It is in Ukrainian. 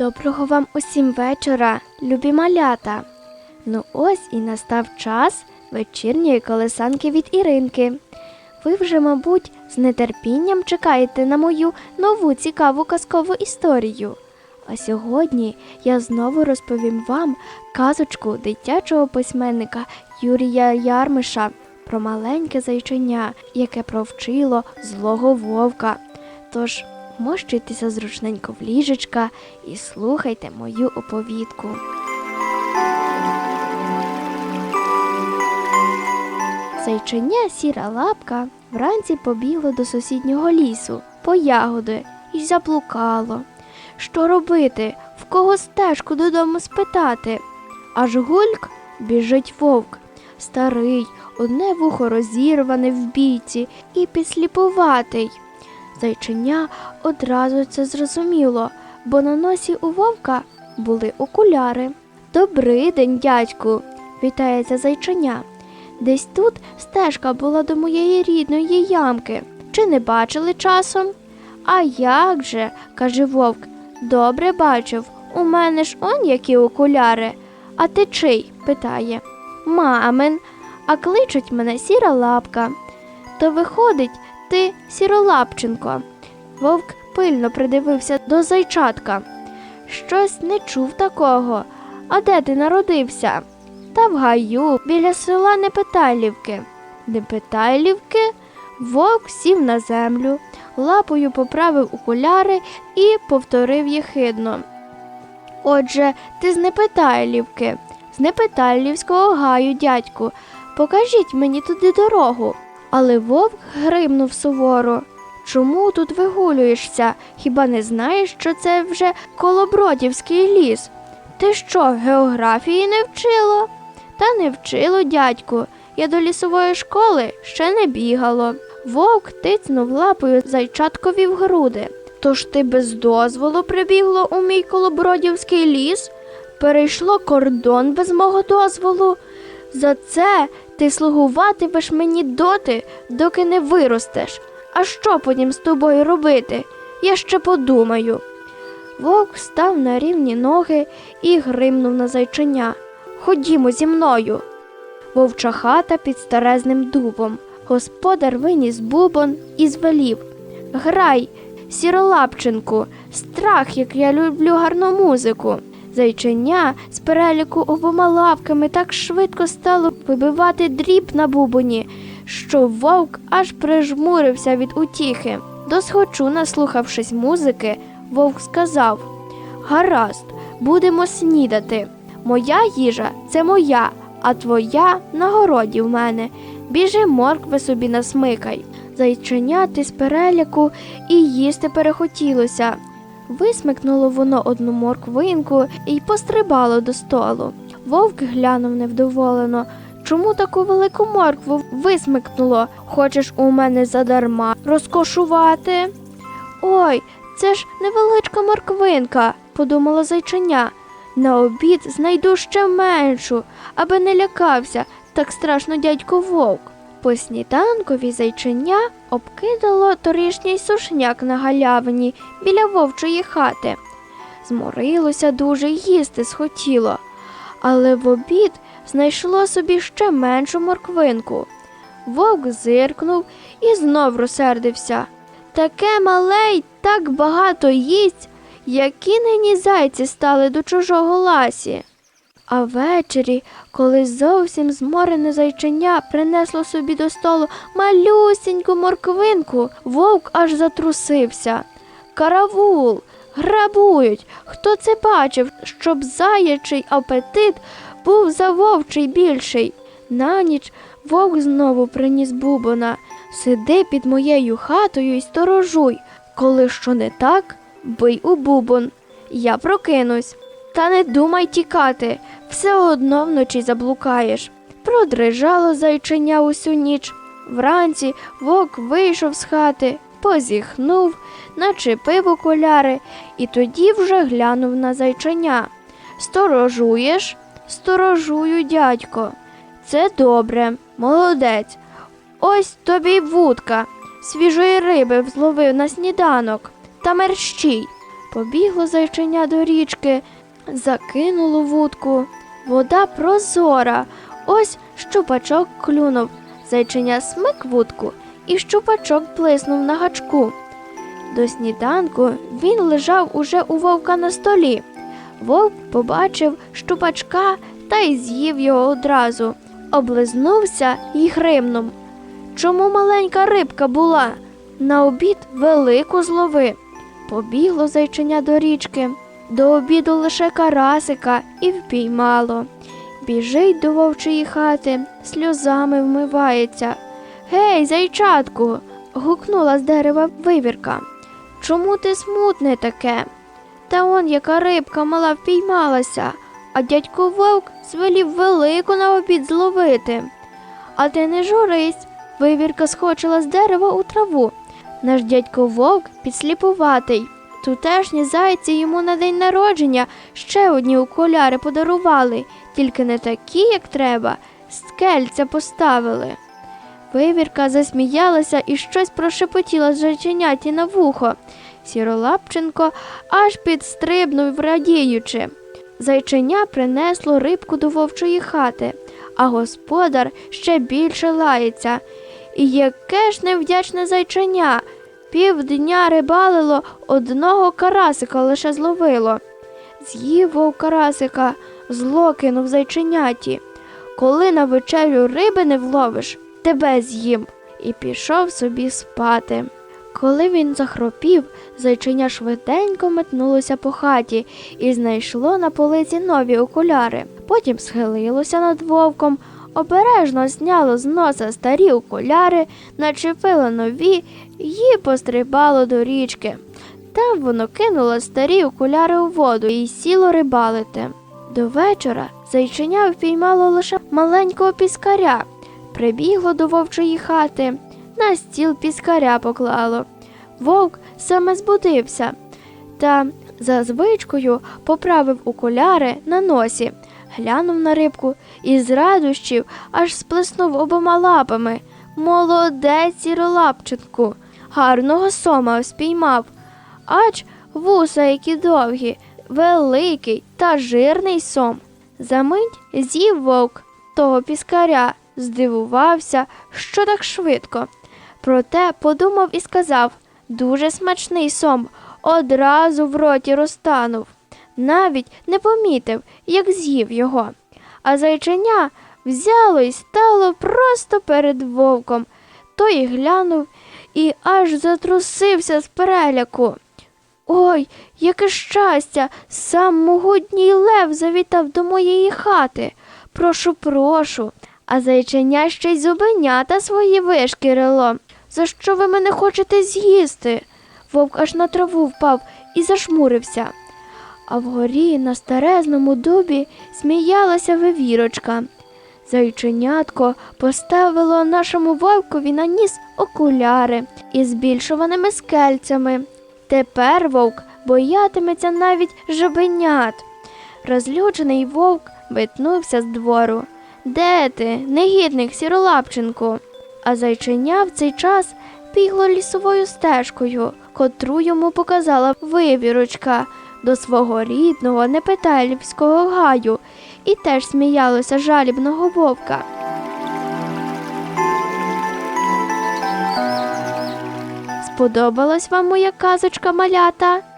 Доброго вам усім вечора, любі малята. Ну ось і настав час вечірньої колесанки від Іринки. Ви вже, мабуть, з нетерпінням чекаєте на мою нову цікаву казкову історію. А сьогодні я знову розповім вам казочку дитячого письменника Юрія Ярмиша про маленьке зайченя, яке провчило злого вовка. Тож мощуйтеся зручненько в ліжечка і слухайте мою оповідку. Зайченя сіра лапка вранці побігло до сусіднього лісу по ягоди і заблукало. Що робити? В кого стежку додому спитати? Аж гульк біжить вовк, старий, одне вухо розірване в бійці і підсліпуватий. Зайченя одразу це зрозуміло, бо на носі у вовка були окуляри. Добрий день, дядьку, вітається зайченя. Десь тут стежка була до моєї рідної ямки. Чи не бачили часом? А як же, каже вовк, добре бачив. У мене ж он які окуляри. А ти чий? питає. Мамин, а кличуть мене сіра лапка. То виходить, ти сіролапченко. Вовк пильно придивився до зайчатка. Щось не чув такого. А де ти народився? Та в гаю біля села Непетайлівки. Непетайлівки вовк сів на землю, лапою поправив окуляри і повторив єхидно. Отже, ти з Непетайлівки, з Непетайлівського гаю, дядьку. Покажіть мені туди дорогу. Але вовк гримнув суворо. Чому тут вигулюєшся? Хіба не знаєш, що це вже Колобродівський ліс? Ти що, географії не вчило? Та не вчило, дядьку. Я до лісової школи ще не бігало. Вовк тицнув лапою зайчаткові в груди. Тож ти без дозволу прибігло у мій Колобродівський ліс? Перейшло кордон без мого дозволу. За це ти слугуватимеш мені доти, доки не виростеш. А що потім з тобою робити? Я ще подумаю. Вовк став на рівні ноги і гримнув на зайченя. Ходімо зі мною. Вовча хата під старезним дубом. Господар виніс бубон і звелів. Грай, сіролапченку, страх, як я люблю гарну музику. Зайченя з переліку обома лапками так швидко стало вибивати дріб на бубоні, що вовк аж прижмурився від утіхи. Досхочу, наслухавшись музики, вовк сказав Гаразд, будемо снідати. Моя їжа це моя, а твоя на городі в мене. Біжи моркви собі насмикай. Зайченяти з переляку і їсти перехотілося. Висмикнуло воно одну морквинку і пострибало до столу. Вовк глянув невдоволено. Чому таку велику моркву висмикнуло? Хочеш у мене задарма розкошувати? Ой, це ж невеличка морквинка, подумала зайченя. На обід знайду ще меншу, аби не лякався, так страшно дядько вовк. По сніданкові зайченя обкидало торішній сушняк на галявині біля вовчої хати. Зморилося дуже їсти схотіло, але в обід знайшло собі ще меншу морквинку. Вовк зиркнув і знов розсердився. Таке мале й так багато їсть, які нині зайці стали до чужого ласі. А ввечері, коли зовсім зморене зайченя принесло собі до столу малюсіньку морквинку, вовк аж затрусився. Каравул, грабують. Хто це бачив, щоб заячий апетит був за вовчий більший? На ніч вовк знову приніс бубона. Сиди під моєю хатою і сторожуй. Коли що не так, бий у бубон. Я прокинусь. Та не думай тікати, все одно вночі заблукаєш. Продрижало зайченя усю ніч. Вранці вовк вийшов з хати, позіхнув, начепив окуляри і тоді вже глянув на зайченя. Сторожуєш? Сторожую, дядько. Це добре, молодець. Ось тобі вудка. Свіжої риби зловив на сніданок та мерщій. Побігло зайченя до річки, закинуло вудку. Вода прозора. Ось щупачок клюнув. Зайченя смик вудку, і щупачок блиснув на гачку. До сніданку він лежав уже у вовка на столі. Вовк побачив щупачка та й з'їв його одразу. Облизнувся й гримнув. Чому маленька рибка була? На обід велику злови. Побігло зайченя до річки. До обіду лише карасика і впіймало. Біжить до вовчої хати, сльозами вмивається. Гей, зайчатку. гукнула з дерева вивірка. Чому ти смутне таке? Та он яка рибка мала впіймалася, а дядько вовк звелів велику на обід зловити. А ти не журись, вивірка схочила з дерева у траву. Наш дядько вовк підсліпуватий. Тутешні зайці йому на день народження ще одні окуляри подарували, тільки не такі, як треба, скельця поставили. Вивірка засміялася і щось прошепотіла зайченяті на вухо. Сіролапченко аж підстрибнув, радіючи. Зайченя принесло рибку до вовчої хати, а господар ще більше лається. І яке ж невдячне зайченя. Півдня рибалило, одного карасика лише зловило. З'їв вовк карасика, зло кинув зайченяті. Коли на вечерю риби не вловиш, тебе з'їм. І пішов собі спати. Коли він захропів, зайчиня швиденько метнулося по хаті і знайшло на полиці нові окуляри. Потім схилилося над вовком, обережно зняло з носа старі окуляри, начепило нові і пострибало до річки. Там воно кинуло старі окуляри у воду і сіло рибалити. До вечора зайчиня впіймало лише маленького піскаря, прибігло до вовчої хати, на стіл піскаря поклало. Вовк саме збудився та за звичкою поправив окуляри на носі, глянув на рибку і з радощів аж сплеснув обома лапами. Молодець сіролапченку, гарного сома спіймав. Ач вуса які довгі, великий та жирний сом. Замить з'їв вовк того піскаря, здивувався, що так швидко. Проте подумав і сказав дуже смачний сом, одразу в роті розтанув. Навіть не помітив, як з'їв його. А зайченя взяло і стало просто перед вовком. Той глянув і аж затрусився з переляку. Ой, яке щастя! Сам могутній лев завітав до моєї хати. Прошу, прошу. А зайченя ще й зубенята свої вишкірило. За що ви мене хочете з'їсти? Вовк аж на траву впав і зашмурився. А вгорі на старезному дубі сміялася вивірочка. Зайченятко поставило нашому вовкові на ніс окуляри із збільшуваними скельцями. Тепер вовк боятиметься навіть жабенят. Розлючений вовк метнувся з двору. Де ти, негідник сіролапченку? А зайченя в цей час бігло лісовою стежкою, котру йому показала вивірочка до свого рідного непетелівського гаю, і теж сміялося жалібного вовка. Сподобалась вам моя казочка малята?